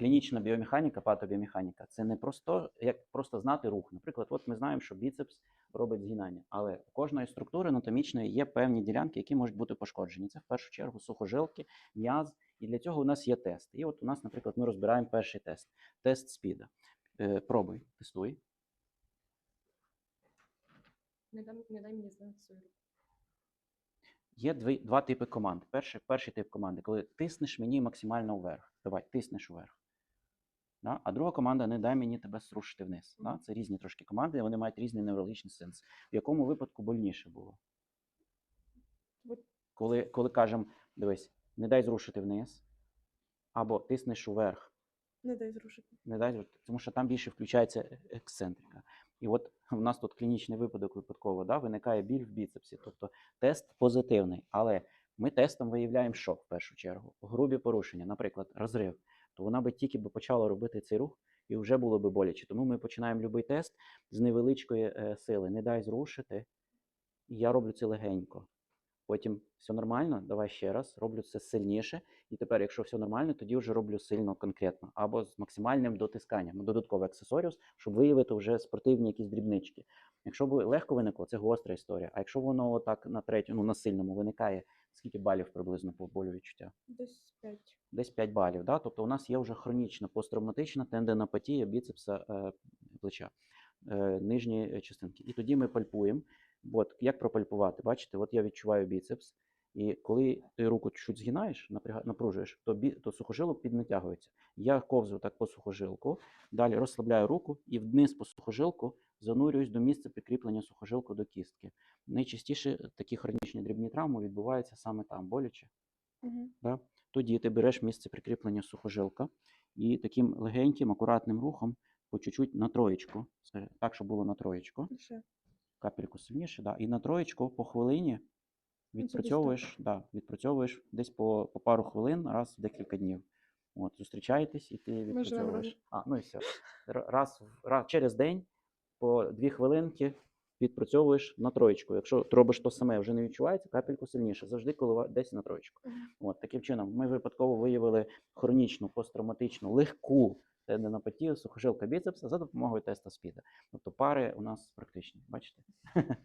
клінічна біомеханіка, патобіомеханіка це не просто як просто знати рух. Наприклад, от ми знаємо, що біцепс робить згинання, але у кожної структури анатомічної є певні ділянки, які можуть бути пошкоджені. Це в першу чергу сухожилки, м'яз. І для цього у нас є тест. І от у нас, наприклад, ми розбираємо перший тест тест спіда. Е, пробуй, тестуй. Не, дай, не дай мені знати свою руку. Є дві, два типи команд. Перший, перший тип команди, коли тиснеш мені максимально вверх. Давай, тиснеш вверх. Да? А друга команда не дай мені тебе зрушити вниз. Да? Це різні трошки команди, вони мають різний неврологічний сенс. В якому випадку больніше було? Коли, коли кажемо, дивись, не дай зрушити вниз, або тиснеш вверх, Не дай зрушити. не дай зрушити, тому що там більше включається е- ексцентрика. І от у нас тут клінічний випадок випадково, да, виникає біль в біцепсі. Тобто тест позитивний, але ми тестом виявляємо, що в першу чергу грубі порушення, наприклад, розрив. То вона би тільки би почала робити цей рух і вже було би боляче. Тому ми починаємо будь-який тест з невеличкої е, сили. Не дай зрушити. Я роблю це легенько. Потім все нормально, давай ще раз, роблю це сильніше. І тепер, якщо все нормально, тоді вже роблю сильно конкретно або з максимальним дотисканням, додатковий аксесоріус, щоб виявити вже спортивні якісь дрібнички. Якщо б легко виникло, це гостра історія. А якщо воно отак на третьому, ну на сильному виникає, скільки балів приблизно по болю відчуття? Десь 5. Десь 5 балів. Да? Тобто у нас є вже хронічна посттравматична тендинопатія біцепса е, плеча, е, нижньої частинки. І тоді ми пальпуємо. От, як пропальпувати? Бачите, от я відчуваю біцепс. І коли ти руку чуть згинаєш, напружуєш, то, бі, то сухожилок піднатягується. Я ковзу так по сухожилку, далі розслабляю руку і вниз по сухожилку занурююсь до місця прикріплення сухожилку до кістки. Найчастіше такі хронічні дрібні травми відбуваються саме там, боляче. Угу. Да? Тоді ти береш місце прикріплення сухожилка і таким легеньким, акуратним рухом по чуть-чуть на троєчку. Так, щоб було на троєчку. Ще. Капельку сильніше, да. і на троєчку по хвилині відпрацьовуєш, да, відпрацьовуєш десь по, по пару хвилин раз в декілька днів. От, зустрічаєтесь і ти відпрацьовуєш. А, ну і все. Раз, раз через день по дві хвилинки відпрацьовуєш на троєчку. Якщо робиш то саме, вже не відчувається, капельку сильніше. Завжди колива десь на троєчку. От таким чином ми випадково виявили хронічну посттравматичну легку тендинопатію сухожилка біцепса за допомогою теста СПІДа. Тобто пари у нас практичні. Бачите?